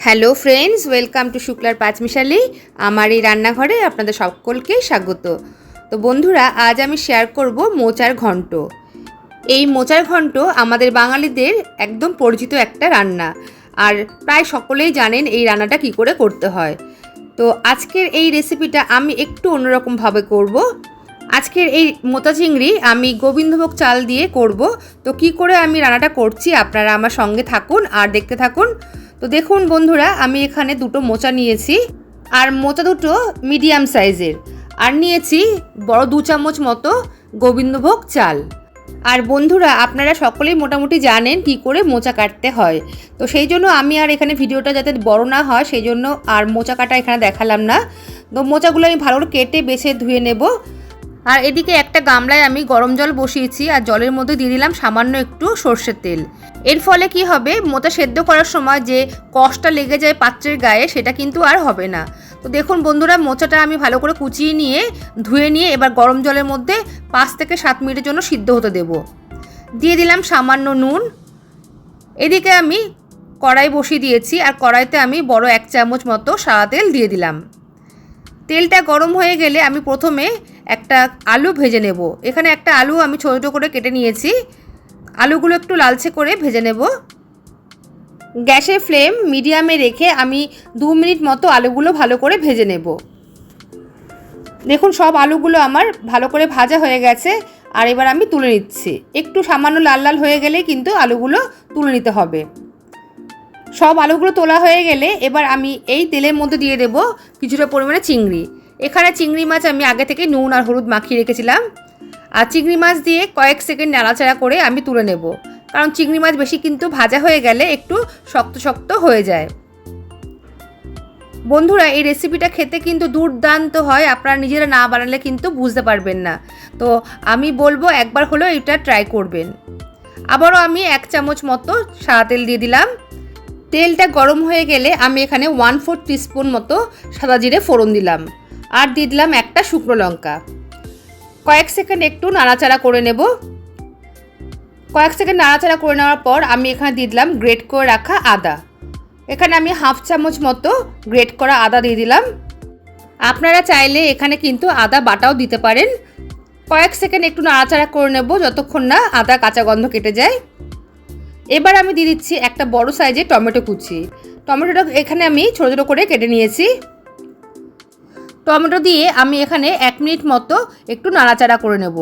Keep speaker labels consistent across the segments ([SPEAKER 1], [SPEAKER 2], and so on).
[SPEAKER 1] Hello friends, welcome to শুক্লার পাঁচমিশালি আমার এই রান্নাঘরে আপনাদের সকলকে স্বাগত। তো বন্ধুরা, আজ আমি শেয়ার করব মোচার ঘন্ট। এই মোচার ঘন্ট আমাদের বাঙালিদের একদম পরিচিত একটা রান্না। আর প্রায় সকলেই জানেন এই রান্নাটা কি করে করতে হয়। তো আজকের এই রেসিপিটা আমি একটু অন্যরকমভাবে করব। আজকের এই মোতা চিংড়ি আমি গোবিন্দভোগ চাল দিয়ে করব। তো কি করে আমি রান্নাটা করছি আপনারা আমার সঙ্গে থাকুন আর দেখতে থাকুন। তো দেখুন বন্ধুরা, আমি এখানে দুটো মোচা নিয়েছি আর মোচা দুটো মিডিয়াম সাইজের। আর নিয়েছি বড় দু চামচ মতো গোবিন্দভোগ চাল। আর বন্ধুরা, আপনারা সকলেই মোটামুটি জানেন কি করে মোচা কাটতে হয়। তো সেই জন্য আমি আর এখানে ভিডিওটা যাতে বড় না হয়, সেই জন্য আর মোচা কাটা এখানে দেখালাম না। তো মোচাগুলো আমি ভালো করে কেটে বেছে ধুয়ে নেব। আর এদিকে একটা গামলায় আমি গরম জল বসিয়েছি আর জলের মধ্যে দিয়ে দিলাম সামান্য একটু সর্ষের তেল। এর ফলে কি হবে? মোটা সেদ্ধ করার সময় যে কষটা লেগে যায় পাত্রের গায়ে, সেটা কিন্তু আর হবে না। তো দেখুন বন্ধুরা, মোচাটা আমি ভালো করে কুচিয়ে নিয়ে, ধুয়ে নিয়ে এবার গরম জলের মধ্যে পাঁচ থেকে সাত মিনিটের জন্য সিদ্ধ হতে দেব। দিয়ে দিলাম সামান্য নুন। এদিকে আমি কড়াই বসিয়ে দিয়েছি আর কড়াইতে আমি বড় এক চামচ মতো সাদা তেল দিয়ে দিলাম। তেলটা গরম হয়ে গেলে আমি প্রথমে একটা আলু ভেজে নেব। এখানে একটা আলু আমি ছোটো ছোটো করে কেটে নিয়েছি। আলুগুলো একটু লালচে করে ভেজে নেব। গ্যাসের ফ্লেম মিডিয়ামে রেখে আমি দু মিনিট মতো আলুগুলো ভালো করে ভেজে নেব। দেখুন, সব আলুগুলো আমার ভালো করে ভাজা হয়ে গেছে। আর এবার আমি তুলে নিচ্ছি। একটু সামান্য লাল লাল হয়ে গেলেই কিন্তু আলুগুলো তুলে নিতে হবে। সব আলুগুলো তোলা হয়ে গেলে এবার আমি এই তেলের মধ্যে দিয়ে দেব কিছুটা পরিমাণে চিংড়ি। এখানে চিংড়ি মাছ আমি আগে থেকে নুন আর হলুদ মাখিয়ে রেখেছিলাম। আর চিংড়ি মাছ দিয়ে কয়েক সেকেন্ড নাড়াচাড়া করে আমি তুলে নেব। কারণ চিংড়ি মাছ বেশি কিন্তু ভাজা হয়ে গেলে একটু শক্ত শক্ত হয়ে যায়। বন্ধুরা, এই রেসিপিটা খেতে কিন্তু দুর্দান্ত হয়। আপনারা নিজেরা না বানালে কিন্তু বুঝতে পারবেন না। তো আমি বলব একবার হলেও এটা ট্রাই করবেন। আবারও আমি এক চামচ মতো সাদা তেল দিয়ে দিলাম। তেলটা গরম হয়ে গেলে আমি এখানে ওয়ান ফোর টিস্পুন মতো সাদা জিরে ফোড়ন দিলাম। আর দিয়ে দিলাম একটা শুকনো লঙ্কা। কয়েক সেকেন্ড একটু নাড়াচাড়া করে নেব। কয়েক সেকেন্ড নাড়াচাড়া করে নেওয়ার পর আমি এখানে দিয়ে দিলাম গ্রেট করে রাখা আদা। এখানে আমি হাফ চামচ মতো গ্রেট করা আদা দিয়ে দিলাম। আপনারা চাইলে এখানে কিন্তু আদা বাটাও দিতে পারেন। কয়েক সেকেন্ড একটু নাড়াচাড়া করে নেব যতক্ষণ না আদা কাঁচা গন্ধ কেটে যায়। এবার আমি দিয়ে দিচ্ছি একটা বড় সাইজের টমেটো কুচি। টমেটোটা এখানে আমি ছোটো ছোটো করে কেটে নিয়েছি। টমেটো দিয়ে আমি এখানে এক মিনিট মতো একটু নাড়াচাড়া করে নেব।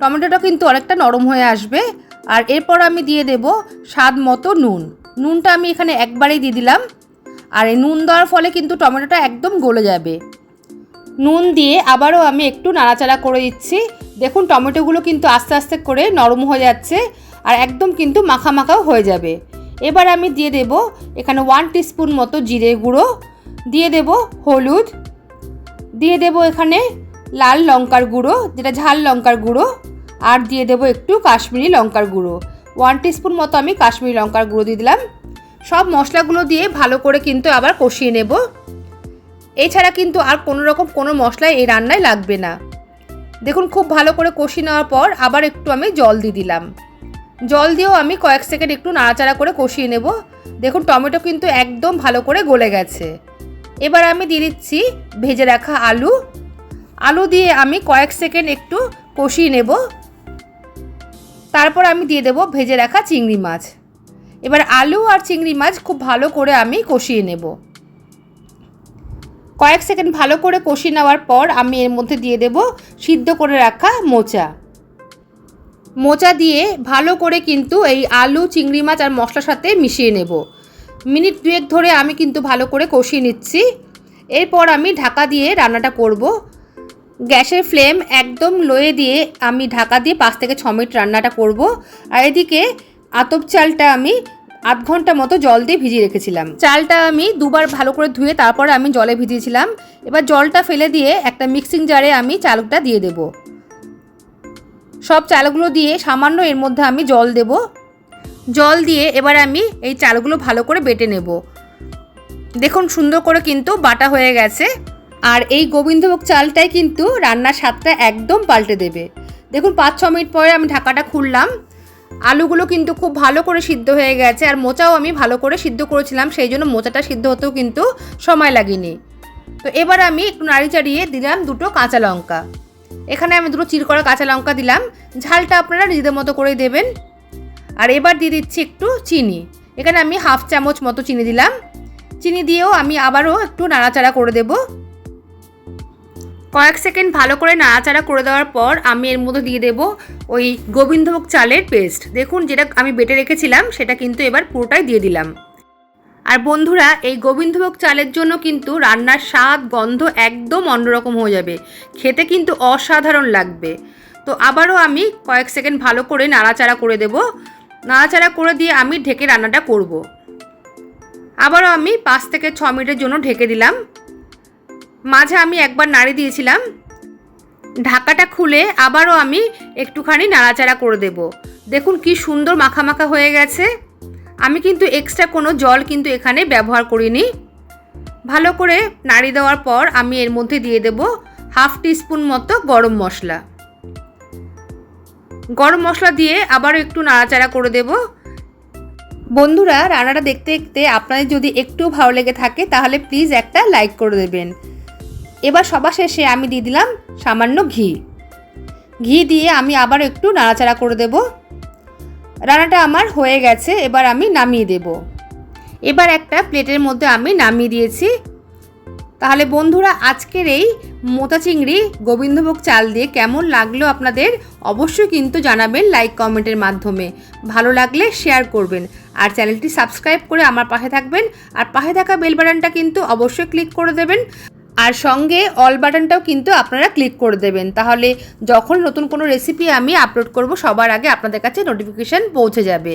[SPEAKER 1] টমেটোটা কিন্তু অনেকটা নরম হয়ে আসবে। আর এরপর আমি দিয়ে দেব স্বাদ মতো নুন। নুনটা আমি এখানে একবারেই দিয়ে দিলাম। আর এই নুন দেওয়ার ফলে কিন্তু টমেটোটা একদম গলে যাবে। নুন দিয়ে আবারও আমি একটু নাড়াচাড়া করে দিচ্ছি। দেখুন, টমেটোগুলো কিন্তু আস্তে আস্তে করে নরম হয়ে যাচ্ছে আর একদম কিন্তু মাখা মাখাও হয়ে যাবে। এবার আমি দিয়ে দেব এখানে ওয়ান টিস্পুন মতো জিরে গুঁড়ো। দিয়ে দেব হলুদ। দিয়ে দেব এখানে লাল লঙ্কার গুঁড়ো, যেটা ঝাল লঙ্কার গুঁড়ো, আর দিয়ে দেব একটু কাশ্মীরি লঙ্কার গুঁড়ো। ওয়ান টিস্পুন মতো আমি কাশ্মীরি লঙ্কার গুঁড়ো দিয়ে দিলাম। সব মশলাগুলো দিয়ে ভালো করে কিন্তু আবার কষিয়ে নেব। এছাড়া কিন্তু আর কোনো রকম কোনো মশলাই এই রান্নায় লাগবে না। দেখুন, খুব ভালো করে কষিয়ে নেওয়ার পর আবার একটু আমি জল দিয়ে দিলাম। জল দিয়েও আমি কয়েক সেকেন্ড একটু নাড়াচাড়া করে কষিয়ে নেব। দেখুন, টমেটো কিন্তু একদম ভালো করে গলে গেছে। এবার আমি দিয়ে দিচ্ছি ভেজে রাখা আলু। আলু দিয়ে আমি কয়েক সেকেন্ড একটু কষিয়ে নেব। তারপর আমি দিয়ে দেব ভেজে রাখা চিংড়ি মাছ। এবার আলু আর চিংড়ি মাছ খুব ভালো করে আমি কষিয়ে নেব। কয়েক সেকেন্ড ভালো করে কষিয়ে নেওয়ার পর আমি এর মধ্যে দিয়ে দেব সিদ্ধ করে রাখা মোচা। মোচা দিয়ে ভালো করে কিন্তু এই আলু, চিংড়ি মাছ আর মশলার সাথে মিশিয়ে নেব। মিনিট দুয়েক ধরে আমি কিন্তু ভালো করে কষিয়ে নিচ্ছি। এরপর আমি ঢাকা দিয়ে রান্নাটা করব। গ্যাসের ফ্লেম একদম লোয়ে দিয়ে আমি ঢাকা দিয়ে পাঁচ থেকে ছ মিনিট রান্নাটা করব। আর এদিকে আতপ চালটা আমি আধ ঘণ্টা মতো জল দিয়ে ভিজিয়ে রেখেছিলাম। চালটা আমি দুবার ভালো করে ধুয়ে তারপরে আমি জলে ভিজিয়েছিলাম। এবার জলটা ফেলে দিয়ে একটা মিক্সিং জারে আমি চালটা দিয়ে দেব। সব চালগুলো দিয়ে সামান্য এর মধ্যে আমি জল দেব। জল দিয়ে এবার আমি এই চালগুলো ভালো করে বেটে নেব। দেখুন সুন্দর করে কিন্তু বাটা হয়ে গেছে। আর এই গোবিন্দভোগ চালটাই কিন্তু রান্নার স্বাদটা একদম পাল্টে দেবে। দেখুন পাঁচ ছ মিনিট পরে আমি ঢাকাটা খুললাম। আলুগুলো কিন্তু খুব ভালো করে সিদ্ধ হয়ে গেছে আর মোচাও আমি ভালো করে সিদ্ধ করেছিলাম, সেই জন্য মোচাটা সিদ্ধ হতেও কিন্তু সময় লাগেনি। তো এবার আমি একটু নাড়ি চাড়িয়ে দিলাম দুটো কাঁচা লঙ্কা। এখানে আমি দুটো চির করা কাঁচা লঙ্কা দিলাম। ঝালটা আপনারা নিজেদের মতো করেই দেবেন। আর এবার দিয়ে দিচ্ছি একটু চিনি। এখানে আমি হাফ চামচ মতো চিনি দিলাম। চিনি দিয়েও আমি আবারও একটু নাড়াচাড়া করে দেব। কয়েক সেকেন্ড ভালো করে নাড়াচাড়া করে দেওয়ার পর আমি এর মধ্যে দিয়ে দেব ওই গোবিন্দভোগ চালের পেস্ট। দেখুন যেটা আমি বেটে রেখেছিলাম, সেটা কিন্তু এবার পুরোটাই দিয়ে দিলাম। আর বন্ধুরা, এই গোবিন্দভোগ চালের জন্য কিন্তু রান্নার স্বাদ, গন্ধ একদম অন্যরকম হয়ে যাবে। খেতে কিন্তু অসাধারণ লাগবে। তো আবারও আমি কয়েক সেকেন্ড ভালো করে নাড়াচাড়া করে দেব। নাড়াচাড়া করে দিয়ে আমি ঢেকে রান্নাটা করব। আবারও আমি পাঁচ থেকে ছ মিনিটের জন্য ঢেকে দিলাম। মাঝে আমি একবার নাড়ি দিয়েছিলাম। ঢাকাটা খুলে আবারও আমি একটুখানি নাড়াচাড়া করে দেব। দেখুন কি সুন্দর মাখা মাখা হয়ে গেছে। আমি কিন্তু এক্সট্রা কোনো জল কিন্তু এখানে ব্যবহার করিনি। ভালো করে নাড়ি দেওয়ার পর আমি এর মধ্যে দিয়ে দেব হাফ টিস্পুন মতো গরম মশলা। গরম মশলা দিয়ে আবারও একটু নাড়াচাড়া করে দেব। বন্ধুরা, রান্নাটা দেখতে দেখতে আপনাদের যদি একটু ভালো লেগে থাকে, তাহলে প্লিজ একটা লাইক করে দেবেন। এবার সবার শেষে আমি দিয়ে দিলাম সামান্য ঘি। ঘি দিয়ে আমি আবার একটু নাড়াচাড়া করে দেব। রান্নাটা আমার হয়ে গেছে, এবার আমি নামিয়ে দেব। এবার একটা প্লেটের মধ্যে আমি নামিয়ে দিয়েছি। তাহলে বন্ধুরা, আজকের এই মোতা চিংড়ি গোবিন্দভোগ চাল দিয়ে কেমন লাগল আপনাদের অবশ্যই কিন্তু জানাবেন লাইক, কমেন্টের মাধ্যমে। ভালো লাগলে শেয়ার করবেন আর চ্যানেলটি সাবস্ক্রাইব করে আমার পাশে থাকবেন আর পাশে থাকা বেল বাটনটা কিন্তু অবশ্যই ক্লিক করে দেবেন। আর সঙ্গে অল বাটনটাও কিন্তু আপনারা ক্লিক করে দেবেন। তাহলে যখন নতুন কোনো রেসিপি আমি আপলোড করব, সবার আগে আপনাদের কাছে নোটিফিকেশান পৌঁছে যাবে।